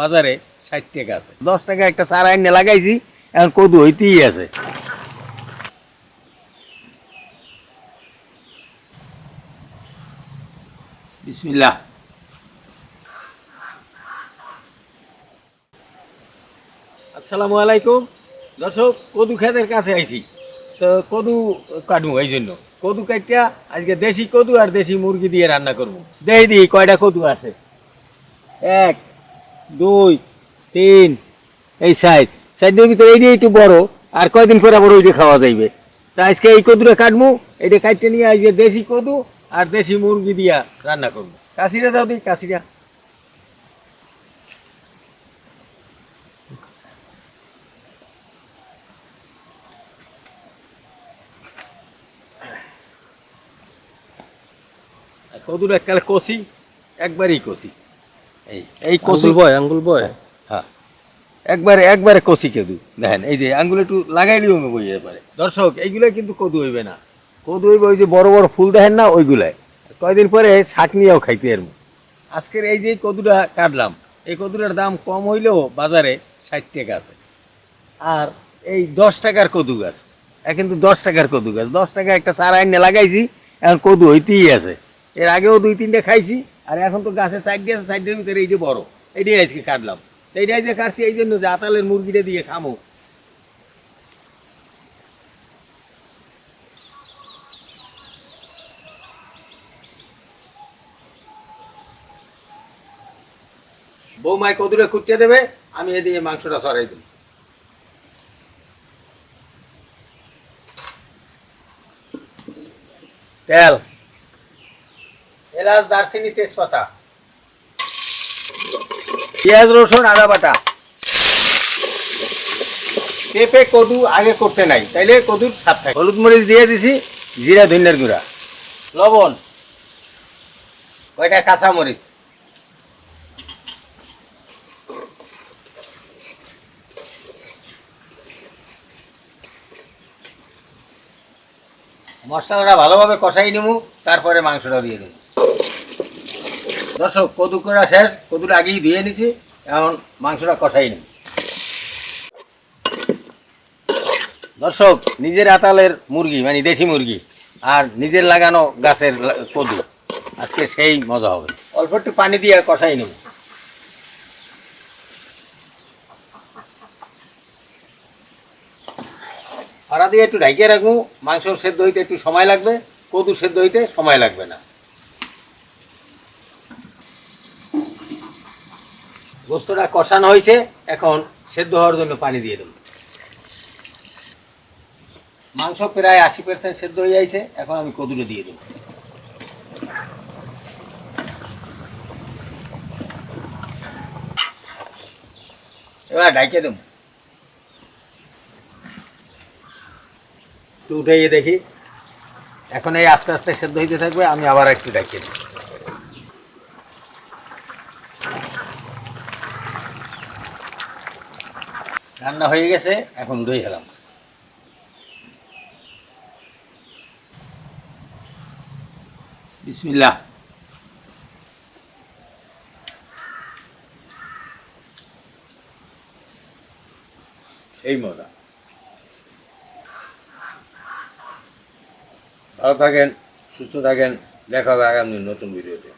বাজারে ষাট টাকা আছে। দশ টাকা একটা চারা এনে লাগাইছি এখন কদু হইতেই আছে। বিসমিল্লাহ। আসসালামু আলাইকুম। দর্শক কদু খেতের কাছে আইছি। তো কদু কাটবো এই জন্য। কদু কাটিয়া আজকে দেশি কদু আর দেশি মুরগি দিয়ে রান্না করব। দেই দিই কয়টা কদু আছে? এক দুই, তিন। এই সাইজ। সাইজের ভিতরে এইটা একটু বড়, আর কয়দিন পরে আবার ওইটা খাওয়া যাইবে। তা আজকে এই কদুটা কাটবো এটা কাটতে নিয়ে আজকে দেশি কদু আর দেশি মুরগি দিয়া রান্না করব। কাশিরা দাও দিই কাশিরা। কদুর এককালে কষি, একবারই কষি। এই এই কষি বয় আঙ্গুল বয়। হ্যাঁ একবারে একবারে কষি কেদু। দেখেন এই যে আঙ্গুলে একটু লাগাইলেও আমি বই যেতে পারে দর্শক এইগুলো কিন্তু কদু হইবে না। কদু হইবে ওই যে বড় বড় ফুল দেখেন না ওইগুলাই। কয়দিন পরে শাক নিয়েও খাইতে এর আজকের এই যে কদুটা কাটলাম এই কদুটার দাম কম হইলেও বাজারে ষাট টাকা আছে। আর এই দশ টাকার কদু গাছ এ কিন্তু দশ টাকার কদু গাছ। দশ টাকা একটা চারা এনে লাগাইছি এখন কদু হইতেই আছে। এর আগেও দুই তিনটে খাইছি, আর এখন তো গাছে সাইড দিয়ে সাইডের ভিতরে এই যে বড় এটাই আজকে কাটলাম। এইটাই যে কাটছি, এই জন্য যে আতালের মুরগিটা দিয়ে খামো। বৌমায় কদুরে কুটিয়ে দেবে, আমি এদিকে মাংসটা সরাই দেবো। তেল। এলাচ দারচিনি তেজপাতা। পেঁয়াজ রসুন আদা বাটা। পেঁপে কদু আগে করতে নাই তাইলে কদুর স্বাদ থাকে। হলুদ মরিচ দিয়ে দিছি জিরা ধনিয়ার গুঁড়া। লবণ। কয়টা কাঁচা মরিচ? মশলাটা ভালোভাবে কষাই নেব তারপরে মাংসটা দিয়ে দেবো। দর্শক কদু করা শেষ কদুটা আগেই ধুয়ে নিছি, এখন মাংসটা কষাই নেব। দর্শক, নিজের আতালের মুরগি মানে দেশি মুরগি, আর নিজের লাগানো গাছের কদু। আজকে সেই মজা হবে। অল্প একটু পানি দিয়ে কষাই নেব। ফাড়া দিয়ে একটু ঢাকিয়ে রাখব, মাংস সেদ্ধ হইতে একটু সময় লাগবে, কদু সেদ্ধ হইতে সময় লাগবে না। গোস্তটা কষানো হয়েছে, এখন সেদ্ধ হওয়ার জন্য পানি দিয়ে দেবো। মাংস প্রায় আশি পার্সেন্ট সেদ্ধ হয়ে যাইছে, এখন আমি কদুটা দিয়ে দেবো। এবার ঢাকিয়ে দেব। একটু উঠে দেখি। এখন এই আস্তে আস্তে সেদ্ধ হইতে থাকবে, আমি আবার একটু ডাকিয়ে দিই রান্না হয়ে গেছে, এখন উঠেই গেলাম বিসমিল্লাহ। সেই মজা। ভালো থাকেন, সুস্থ থাকেন, দেখা হবে আগামী নতুন ভিডিওতে।